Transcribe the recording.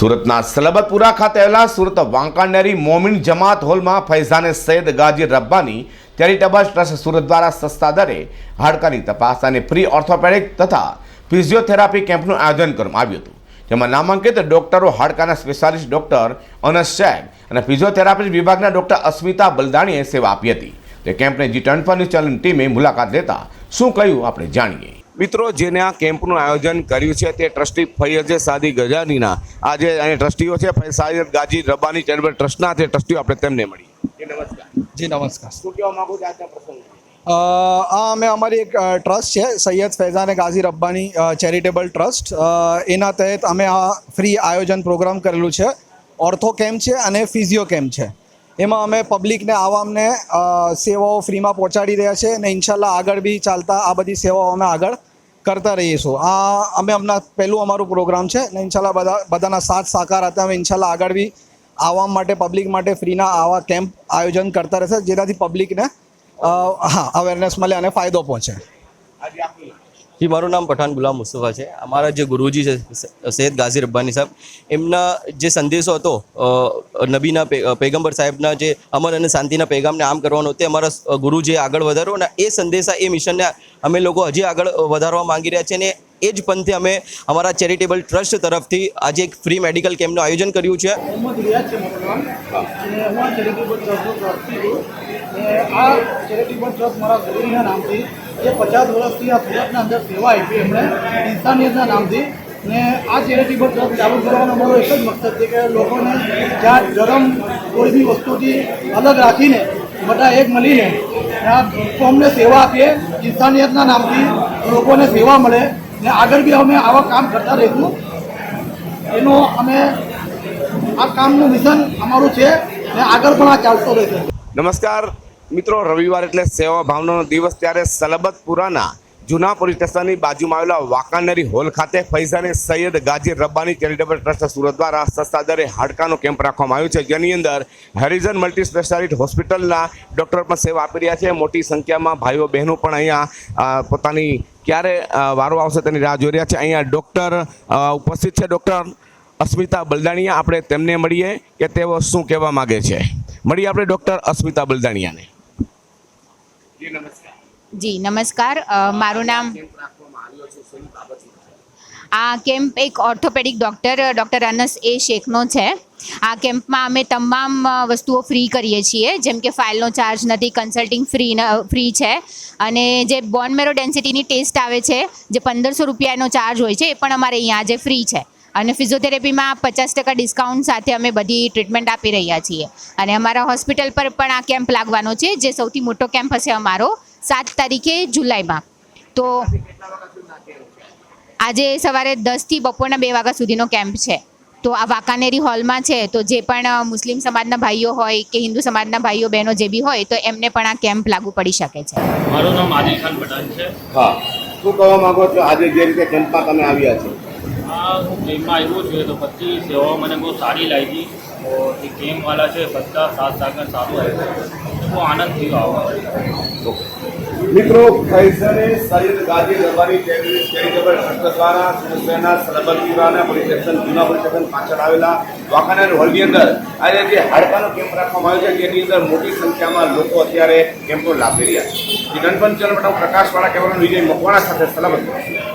સુરતના સલબતપુરા ખાતે આવેલા સુરત વાંકાનેરી મોમિન જમાત હોલમાં ફૈઝાને સૈયદ ગાજી રબ્બાની ચેરિટેબલ ટ્રસ્ટ સુરત દ્વારા સસ્તા દરે હાડકાની તપાસ અને ફ્રી ઓર્થોપેડિક તથા ફિઝિયોથેરાપી કેમ્પનું આયોજન કરવામાં આવ્યું હતું, જેમાં નામાંકિત ડોક્ટરો, હાડકાના સ્પેશિયાલિસ્ટ ડોક્ટર અનસ શેખ અને ફિઝિયોથેરાપિસ્ટ વિભાગના ડોક્ટર અસ્મિતા બલદાણીએ સેવા આપી હતી. તે કેમ્પને જી ટ્વેન્ટી ન્યૂઝ ચેનલની ટીમે મુલાકાત લેતા શું કહ્યું, આપણે જાણીએ. મિત્રો જેને આ કેમ્પનું આયોજન કર્યું છે તે ટ્રસ્ટી ફૈયજે સાદી ગજાનીના. આજે અહીં ટ્રસ્ટીઓ છે સાયદ ગાજી રબાની ચેરમેન ટ્રસ્ટના તે ટ્રસ્ટીઓ આપણે તેમને મળીએ નમસ્કાર. જી નમસ્કાર. શું કહેવા માંગુ છું આજના પ્રસંગે? આ અમે અમારી એક ટ્રસ્ટ છે સૈયદ ફૈઝાને ગાઝી રબ્બાની ચેરિટેબલ ટ્રસ્ટ. એના તહેત અમે આ ફ્રી આયોજન પ્રોગ્રામ કરેલું છે. ઓર્થો કેમ્પ છે અને ફિઝિયો કેમ્પ છે. એમાં અમે પબ્લિકને આવામને સેવાઓ ફ્રીમાં પહોંચાડી રહ્યા છે અને ઇન્શાલ્લાહ આગળ બી ચાલતા આ બધી સેવાઓ અમે આગળ કરતા રહીશું. આ અમે હમણાં પહેલું અમારું પ્રોગ્રામ છે ને ઇન્શાલ્લાહ બધા, બધાના સાથ સાકાર હતા. અમે ઇન્શાલ્લાહ આગળ બી આવામ માટે પબ્લિક માટે ફ્રીના આવા કેમ્પ આયોજન કરતા રહેશે, જેનાથી પબ્લિકને હા અવેરનેસ મળે અને ફાયદો પહોંચે. જી, મારું નામ પઠાણ ગુલામ મુસ્તફા છે. અમારા જે ગુરુજી છે સૈયદ ગાઝી રબ્બાની સાહેબ, એમના જે સંદેશો હતો નબીના પેગંબર સાહેબના જે અમર અને શાંતિના પેગામને આમ કરવાનો, તે અમારા ગુરુજીએ આગળ વધારો અને એ સંદેશા, એ મિશનને અમે લોકો હજી આગળ વધારવા માંગી રહ્યા છે અને એ જ પંથે અમે અમારા ચેરિટેબલ ટ્રસ્ટ તરફથી આજે એક ફ્રી મેડિકલ કેમ્પનું આયોજન કર્યું છે. આ ચેરિટેબલ ટ્રસ્ટ મારા ગુરુજીના નામથી જે પચાસ વર્ષથી આ સુરતના અંદર સેવા આપી એમણે. ઇન્સાનિયતના નામથી. ને આ ચેરિટેબલ ટ્રસ્ટ ચાલુ કરવાનો અમારો એક જ મકસદ છે કે લોકોને જ્યાં ધર્મ, કોઈ બી વસ્તુથી અલગ રાખીને, બધા એક મળીને આ કોમને સેવા આપીએ. ઇન્સાનિયતના નામથી લોકોને સેવા મળે. ને આગળ બી અમે આવા કામ કરતા રહીશું. એનો અમે આ કામનું મિશન અમારું છે. ને આગળ પણ આ ચાલતો રહેશે. નમસ્કાર. મિત્રો, રવિવાર એટલે સેવા ભાવનાનો દિવસ ત્યારે સલબતપુરાના જૂના પોલીસ સ્ટેશનની બાજુમાં આવેલા વાંકાનેરી હોલ ખાતે ફૈઝાને સૈયદ ગાજી રબ્બાની ચેરિટેબલ ટ્રસ્ટ સુરત દ્વારા સસ્તા દરે હાડકાનો કેમ્પ રાખવામાં આવ્યો છે. જેની અંદર હેરિઝન મલ્ટી સ્પેશિયાલિટી હોસ્પિટલના ડૉક્ટર પણ સેવા આપી રહ્યા છે. મોટી સંખ્યામાં ભાઈઓ બહેનો પણ અહીંયા પોતાની ક્યારે વારો આવશે તેની રાહ જોઈ રહ્યા છે. અહીંયા ડૉક્ટર ઉપસ્થિત છે ડૉક્ટર અસ્મિતા બલદાણીયા. આપણે તેમને મળીએ કે તેઓ શું કહેવા માગે છે. મળીએ આપણે ડૉક્ટર અસ્મિતા બલદાણીયાને. જી નમસ્કાર. જી નમસ્કાર. મારું નામ આ કેમ્પ એક orthopaedic doctor doctor Anas A શેખનો છે. આ કેમ્પમાં અમે તમામ વસ્તુઓ ફ્રી કરીએ છીએ. જેમ કે ફાઇલનો ચાર્જ નથી કન્સલ્ટિંગ ફ્રી ફ્રી છે. અને જે બોન મેરો ડેન્સિટીની ટેસ્ટ આવે છે જે પંદરસો રૂપિયાનો ચાર્જ હોય છે એ પણ અમારે અહીંયા આજે ફ્રી છે. અને ફિઝિયોથેરેપીમાં પચાસ ટકા ડિસ્કાઉન્ટ સાથે અમે બધી ટ્રીટમેન્ટ આપી રહ્યા છીએ. અને અમારા હોસ્પિટલ પર પણ આ કેમ્પ લાગવાનો છે જે સૌથી મોટો કેમ્પ હશે અમારો સાત તારીખે જુલાઈમાં. તો આજે સવારે દસથી બપોરના બે વાગ્યા સુધીનો કેમ્પ છે. તો આ વાંકાનેરી હોલમાં છે તો જે પણ મુસ્લિમ સમાજના ભાઈઓ હોય કે હિન્દુ સમાજના ભાઈઓ બહેનો જે બી હોય તો એમને પણ આ કેમ્પ લાગુ પડી શકે છે. મારું નામ આદિલ ખાન પઠાણ છે. હા. શું કહેવા માંગો છો? આજે જે રીતે કેમ્પમાં તમે આવ્યા છો? આ ગેમમાં આવ્યો છું તો બધી સેવાઓ મને બહુ સારી લાગી. જે ગેમવાળા છે બધા સાથ સાગર સારું આવ્યું બહુ આનંદ થયો આવવા મિત્રો, ફૈઝાને સૈયદ ગાજી દરબારી ચેરિટેબલ ટ્રસ્ટ દ્વારા સુરતના સલબતપુરાના પોલીસ સ્ટેશન, જૂના પોલીસ સ્ટેશન પાછળ આવેલા વાંકાનેર હોલની અંદર આજે જે હાડકાનો કેમ્પ રાખવામાં આવ્યો છે, જેની અંદર મોટી સંખ્યામાં લોકો અત્યારે કેમ્પનો લાભ લઈ રહ્યા છે. જે ગણપત ચેનલ પ્રકાશવાળા કેમેરાનો વિજય મકવાણા સાથે સલામત.